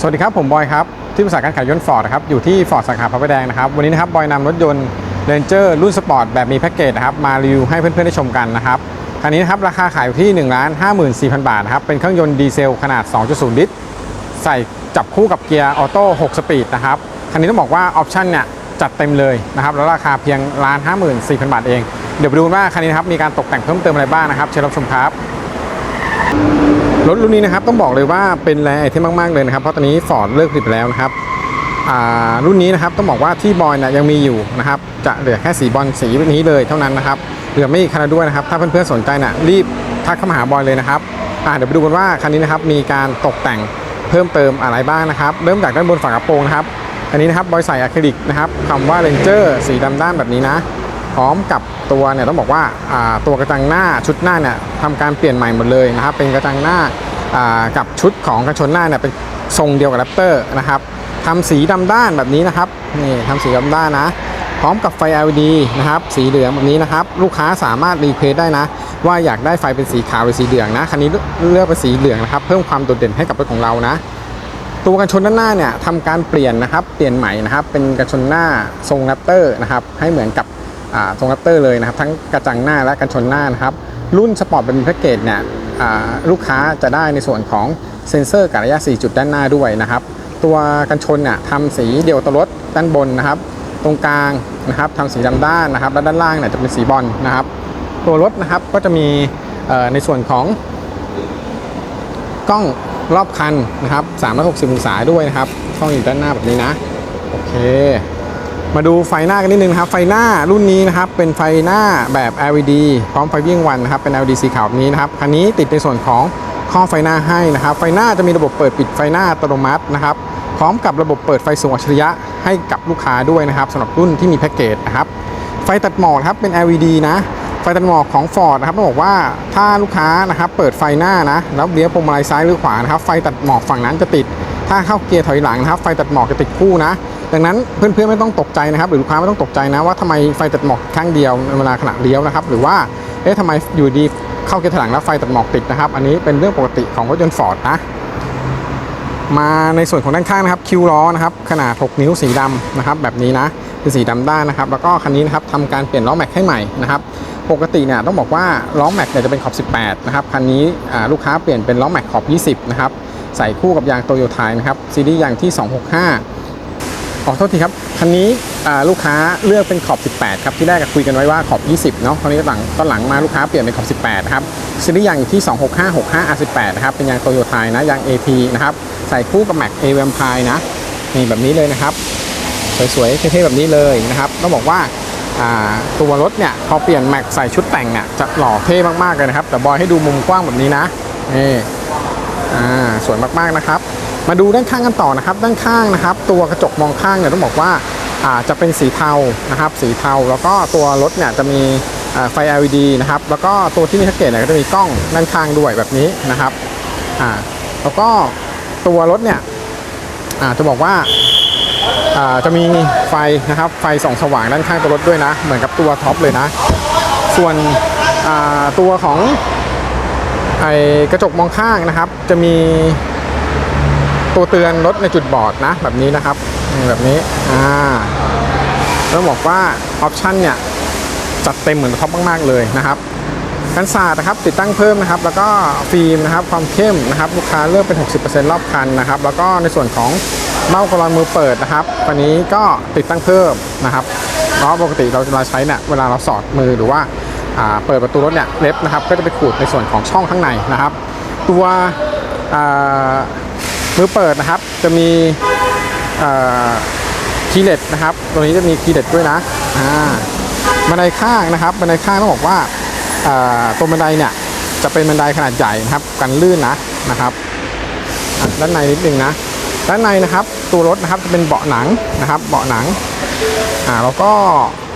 สวัสดีครับ ผมบอยครับ ที่ปรึกษาการขายยนต์ฟอร์ดนะครับอยู่ที่ฟอร์ดสาขาพระประแดงนะครับ วันนี้นะครับบอยนำรถยนต์เรนเจอร์รุ่นสปอร์ตแบบมีแพ็กเกจนะครับมารีวิวให้เพื่อนๆได้ชมกันนะครับคันนี้นะครับราคาขายอยู่ที่1นึ่งล้านห้าหมื่นสี่พันบาทนะครับเป็นเครื่องยนต์ดีเซลขนาด 2.0 ลิตร ใส่จับคู่กับเกียร์ออโต้6สปีดนะครับคันนี้ต้องบอกว่าออปชั่นเนี่ยจัดเต็มเลยนะครับแล้วราคาเพียงล้านห้าหมื่นสี่พันบาทเอง เดี๋ยวไปดูว่าคันนี้นะครับมีการตกแต่งเพิ่มเติมอะไรบ้างนะครับเชิญรับชมครับ รถรุ่นนี้นะครับต้องบอกเลยว่าเป็นแรงไอเทมมากๆเลยนะครับ เพราะตอนนี้ฟอร์ดเลิกผลิตไปแล้วนะครับรุ่นนี้นะครับต้องบอกว่าที่บอยนี่ยยังมีอยู่นะครับ จะเหลือแค่สีบอลสีนี้เลยเท่านั้นนะครับเหลือไม่อีกคันด้วยนะครับ ถ้าเพื่อนๆสนใจน่ะรีบทักเข้ามาหาบอยเลยนะครับเดี๋ยวไปดูกันว่าคันนี้นะครับมีการตกแต่งเพิ่มเติมอะไรบ้างนะครับ เริ่มจากด้านบนฝากระโปรงนะครับอันนี้นะครับบอยใส่อะคริลิกนะครับคำว่าเรนเจอร์สีดำด้านแบบนี้นะ พร้อมกับตัวเนี่ยต้องบอกว่าาตัวกระจังหน้าชุดหน้าเนี่ยทำการเปลี่ยนใหม่หมดเลยนะครับเป็นกระจังหน้าากับชุดของกันชนหน้าเนี่ยเป็นทรงเดียวกับแรปเตอร์นะครับทำสีดำด้านแบบนี้นะครับนี่ทำสีดำด้านนะ พร้อมกับไฟ LED นะครับสีเหลืองแบบนี้นะครับลูกค้าสามารถรีเควสได้นะ ว่าอยากได้ไฟเป็นสีขาวหรือสีเหลืองนะคันนี้เลือกเป็นสีเหลืองนะครับเพิ่มความโดดเด่นให้กับรถของเรานะตัวกันชนด้านหน้าเนี่ยทำการเปลี่ยนนะครับ เปลี่ยนใหม่นะครับ เป็นกันชนหน้าทรงแรปเตอร์นะครับ ให้เหมือนกับ ทรงแรปเตอร์เลยนะครับ ทั้งกระจังหน้าและกันชนหน้านะครับ รุ่นสปอร์ตเป็นแพ็กเกจเนี่ยลูกค้าจะได้ในส่วนของเซ็นเซอร์การระยะ 4 จุดด้านหน้าด้วยนะครับ ตัวกันชนเนี่ยทำสีเดียวตรถด้านบนนะครับ ตรงกลางนะครับทำสีดำด้านนะครับ และด้านล่างเนี่ยจะเป็นสีบอลนะครับ ตัวรถนะครับก็จะมีในส่วนของกล้องรอบคันนะครับ360องศาด้วยนะครับกล้องอยู่ด้านหน้าแบบนี้นะ โอเค มาดูไฟหน้ากันนิดนึงนะครับ ไฟหน้ารุ่นนี้นะครับเป็นไฟหน้าแบบ LED พร้อมไฟวิ่งวันนะครับเป็น LED สีขาวนี้นะครับคันนี้ติดในส่วนของข้อไฟหน้าให้นะครับ ไฟหน้าจะมีระบบเปิดปิดไฟหน้าอัตโนมัตินะครับ พร้อมกับระบบเปิดไฟสูงอัจฉริยะให้กับลูกค้าด้วยนะครับสำหรับรุ่นที่มีแพ็กเกจนะครับ ไฟตัดหมอกครับเป็น LED นะไฟตัดหมอกของ Ford นะครับต้องบอกว่าถ้าลูกค้านะครับเปิดไฟหน้านะแล้วเลี้ยวพวงมาลัยซ้ายหรือขวานะครับไฟตัดหมอกฝั่งนั้นจะติด ถ้าเข้าเกียร์ถอยหลังนะครับ ไฟตัดหมอกจะติดคู่นะ ดังนั้นเพื่อนๆไม่ต้องตกใจนะครับ หรือลูกค้าไม่ต้องตกใจนะว่าทำไมไฟตัดหมอกข้างเดียวในเวลาขณะเลี้ยวนะครับ หรือว่าเอ๊ะทำไมอยู่ดีเข้าเกียร์ถอยหลังแล้วไฟตัดหมอกติดนะครับ อันนี้เป็นเรื่องปกติของรถยนต์ Ford นะมาในส่วนของด้านข้างนะครับคิวล้อนะครับขนาด 6 นิ้วสีดำนะครับ แบบนี้นะเป็นสีดำด้านนะครับ แล้วก็คันนี้นะครับทำการเปลี่ยนล้อแม็กให้ใหม่นะครับปกติเนี่ยต้องบอกว่าล้อแม็กเนี่ยจะเป็นขอบ 18 นะครับคันนี้ลูกค้าเปลี่ยนเป็นล้อแม็กขอบ 20 นะครับ ใส่คู่กับยางโตโยต้านะครับซีรีส์ยางที่ 265 ขอโทษทีครับ คันนี้ลูกค้าเลือกเป็นขอบ 18 ครับ ที่แรกก็คุยกันไว้ว่าขอบ 20 เนาะคราวนี้ตอนหลังตอนหลังมาลูกค้าเปลี่ยนเป็นขอบ 18 นะครับซีรีส์ยางอยู่ที่ 26565 R18 นะครับ เป็นยางโตโยต้านะ ยาง AP นะครับ ใส่คู่กับแม็ก A v a m p i r e นะ นี่แบบนี้เลยนะครับ สวยๆ เท่ๆ แบบนี้เลยนะครับ ต้องบอกว่าอ่าตัวรถเนี่ยพอเปลี่ยนแม็กใส่ชุดแต่งเนี่ยจะหล่อเท่มากๆเลยนะครับ แต่บอยให้ดูมุมกว้างแบบนี้นะนี่อ่าสวยมากๆนะครับ มาดูด้านข้างกันต่อนะครับ ด้านข้างนะครับ ตัวกระจกมองข้างเนี่ยต้องบอกว่าอาจะเป็นสีเทานะครับ สีเทาแล้วก็ตัวรถเนี่ยจะมีไฟ LED นะครับ แล้วก็ตัวที่มีแพ็กเกจเนี่ยก็จะมีกล้องด้านข้างด้วยแบบนี้นะครับอ่าแล้วก็ตัวรถเนี่ยอ่าจะบอกว่าอ่าจะมีไฟนะครับ ไฟส่องสว่างด้านข้างตัวรถด้วยนะ เหมือนกับตัวท็อปเลยนะ ส่วนอ่าตัวของไอกระจกมองข้างนะครับ จะมี ตัวเตือนรถในจุดบอดนะ แบบนี้นะครับแบบนี้อ่าต้องบอกว่าออปชันเนี่ยจัดเต็มเหมือนท็อปมาก ๆ เลยนะครับกันศาสตร์นะครับติดตั้งเพิ่มนะครับ แล้วก็ฟิล์มนะครับความเข้มนะครับลูกค้าเลือกเป็น 60%รอบคันนะครับ แล้วก็ในส่วนของเบ้ากรอนมือเปิดนะครับวันนี้ก็ติดตั้งเพิ่มนะครับเพราะปกติเราจะใช้เนี่ยเวลาเราสอดมือหรือว่าอ่าเปิดประตูรถเนี่ยเล็บนะครับก็จะไปขูดในส่วนของช่องข้างในนะครับ ตัวอ่า มือเปิดนะครับ จะมีคีย์เลตนะครับ ตัวนี้จะมีคีย์เลตด้วยนะอ่าบันไดข้างนะครับบันไดข้างต้องบอกว่าตัวบันไดเนี่ยจะเป็นบันไดขนาดใหญ่นะครับ กันลื่นนะนะครับด้านในนิดนึงนะด้านในนะครับ ตัวรถนะครับจะเป็นเบาะหนังนะครับ เบาะหนังอ่าแล้วก็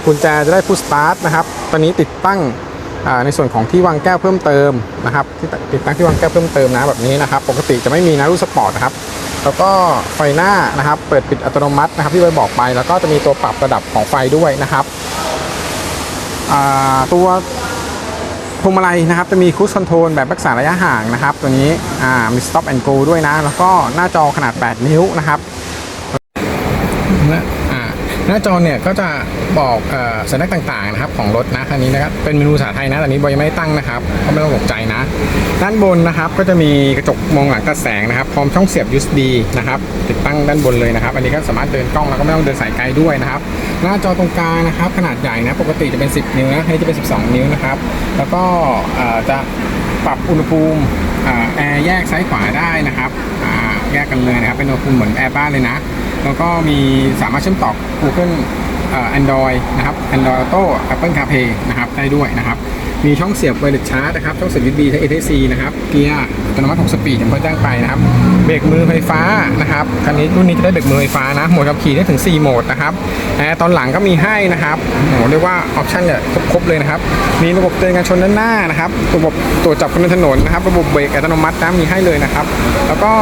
กุญแจจะได้พุชสตาร์ทนะครับตอนนี้ติดตั้ง ในส่วนของที่วางแก้วเพิ่มเติมนะครับที่ติดตั้งที่วางแก้วเพิ่มเติมนะแบบนี้นะครับ ปกติจะไม่มีนะรุ่นสปอร์ตนะครับแล้วก็ไฟหน้านะครับ เปิดปิดอัตโนมัตินะครับ ที่ไว้บอกไป แล้วก็จะมีตัวปรับระดับของไฟด้วยนะครับตัวพวงมาลัยนะครับ จะมีค u ู e คอนโทรลแบบรักษาระยะห่างนะครับ ตัวนี้อ่ามี stop and go ด้วยนะ แล้วก็หน้าจอขนาด 8 นิ้วนะครับ หน้าจอเนี่ยก็จะบอกอสัญลักษณ์ต่างๆนะครับของรถนะคันนี้นะครับเป็นเมนูภาษาไทยนะแต่นี้บอยยังไม่ได้ตั้งนะครับก็ไม่ต้องตกใจนะ ด้านบนนะครับก็จะมีกระจกมองหลังกระแสงนะครับ พร้อมช่องเสียบ USB นะครับติดตั้งด้านบนเลยนะครับ อันนี้ก็สามารถเดินกล้องแล้วก็ไม่ต้องเดินสายไกลด้วยนะครับ หน้าจอตรงกลางนะครับ ขนาดใหญ่นะปกติจะเป็น 10 นิ้วนะอันนี้จะเป็น 12 นิ้วนะครับ แล้วก็จะปรับอุณหภูมิแอร์แยกซ้ายขวาได้นะครับแยกกันเลยนะครับเป็นอุณหภูมิเหมือนแอร์บ้านเลยนะ แล้วก็มีสามารถเชื่อมต่อ Google เอ่อ Android นะครับ Android Auto Apple CarPlay นะครับได้ด้วยนะครับ มีช่องเสียบไวเลสชาร์จนะครับช่องเสียบ USB ใช้ ATC นะครับ เกียร์อัตโนมัติ6สปีดอย่างที่แจ้งไปนะครับ เบรกมือไฟฟ้านะครับคันนี้รุ่นนี้จะได้เบรกมือไฟฟ้านะโหมดขับขี่ได้ถึง 4 โหมดนะครับแอร์ตอนหลังก็มีให้นะครับโหเรียกว่าออปชั่นเนี่ยครบๆเลยนะครับมีระบบเตือนการชนด้านหน้านะครับระบบตรวจจับคนบนถนนนะครับ ระบบเบรกอัตโนมัตินะมีให้เลยนะครับ แล้วก็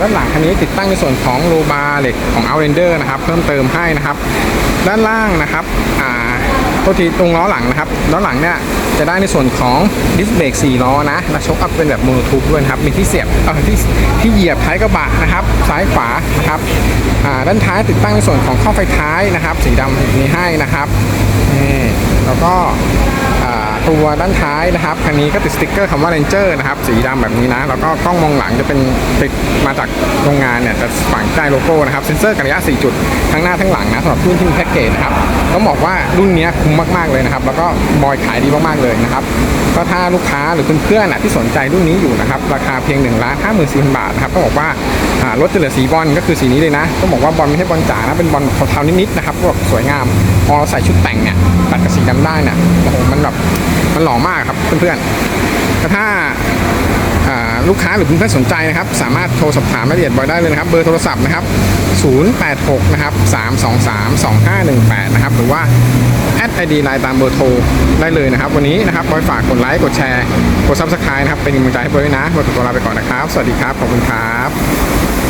ด้านหลังคันนี้ติดตั้งในส่วนของโลบาร์เหล็กของ Outlander นะครับเพิ่มเติมให้นะครับ ด้านล่างนะครับอ่าตัวทีตรงล้อหลังนะครับล้อหลังเนี่ยจะได้ในส่วนของดิสเบรก4ล้อนะและชกอัพเป็นแบบโมโนทูปด้วยนะครับมีที่เสียบเออที่ที่เหยียบท้ายกระบะนะครับ ซ้ายขวานะครับด้านท้ายติดตั้งในส่วนของข้อไฟท้ายนะครับ สีดำมีให้นะครับนี่แล้วก็ตัวด้านท้ายนะครับคันนี้ก็ติดสติ๊กเกอร์คำว่า Ranger นะครับ สีดำแบบนี้นะ แล้วก็กล้องมองหลังจะเป็นติดมาจากโรงงานเนี่ยจะฝังใต้โลโก้นะครับเซ็นเซอร์กันระยะ 4 จุด ทั้งหน้าทั้งหลังนะสำหรับรุ่นที่มีแพ็กเกจนะครับ ต้องบอกว่ารุ่นนี้คุ้มมากๆเลยนะครับ แล้วก็บอยขายดีมากๆเลยนะครับก็ถ้าลูกค้าหรือเพื่อนๆนะที่สนใจรุ่นนี้อยู่นะครับ ราคาเพียง1นึ่งล้านห้าหมื่นสี่พันบาทนะครับต้องบอกว่ารถจะเหลือสีบอลก็คือสีนี้เลยนะต้องบอกว่าบอลไม่ใช่บอลจ๋านะเป็นบอลเทาๆนิดๆนะครับพวกสวยงามพอเราใส่ชุดแต่งเนี่ยตัดกับสีดำได้เนี่ยโอ้โหมันแบบมันหล่อมากครับเพื่อนๆ ถ้าาลูกค้าหรือเพื่อนสนใจนะครับ สามารถโทรสอบถามรายละเอียดบอยได้เลยนะครับ เบอร์โทรศัพท์นะครับ 086 นะครับ 323 2518 นะครับ หรือว่าแอดไอดีไลน์ตามเบอร์โทรได้เลยนะครับ วันนี้นะครับบอยฝากกดไลค์ กดแชร์ กดซับสไครต์นะครับ เป็นกำลังใจให้บอยด้วยนะบอยขอตัวลาไปก่อนนะครับ สวัสดีครับ ขอบคุณครับ